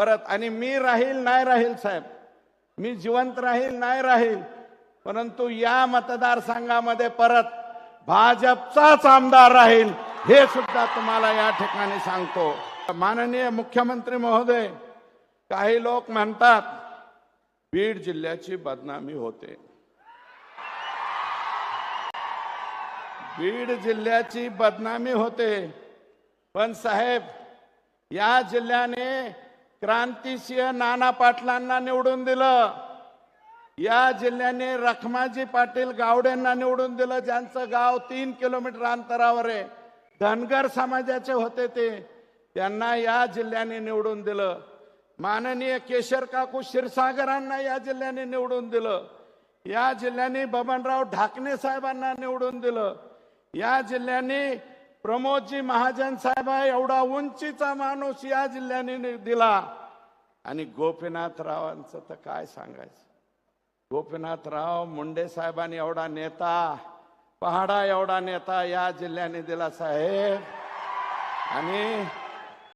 परत आणि मी राहील नाही राहील साहेब? मी जिवंत राहील नाही राहील? परंतु या मतदारसंघामध्ये परत भाजपचाच आमदार राहील हे सुद्धा तुम्हाला या ठिकाणी सांगतो. माननीय मुख्यमंत्री महोदय काही लोक म्हणतात बीड जिल्ह्याची बदनामी होते. बीड जिल्ह्याची बदनामी होते. पण साहेब या जिल्ह्याने क्रांतिसिंह नाना पाटलांना निवडून दिलं. या जिल्ह्याने रखमाजी पाटील गावडेंना निवडून दिलं ज्यांचं गाव तीन किलोमीटर अंतरावर आहे. धनगर समाजाचे होते ते. त्यांना या जिल्ह्याने निवडून दिलं. माननीय केशर काकू क्षीरसागरांना या जिल्ह्याने निवडून दिलं. या जिल्ह्याने बबनराव ढाकणे साहेबांना निवडून दिलं. या जिल्ह्याने प्रमोदजी महाजन साहेब एवढा उंचीचा माणूस या जिल्ह्याने दिला. आणि गोपीनाथरावांचं तर काय सांगायचं? गोपीनाथराव मुंडे साहेबांनी एवढा नेता पहाडा एवढा नेता या जिल्ह्याने दिला साहेब. आणि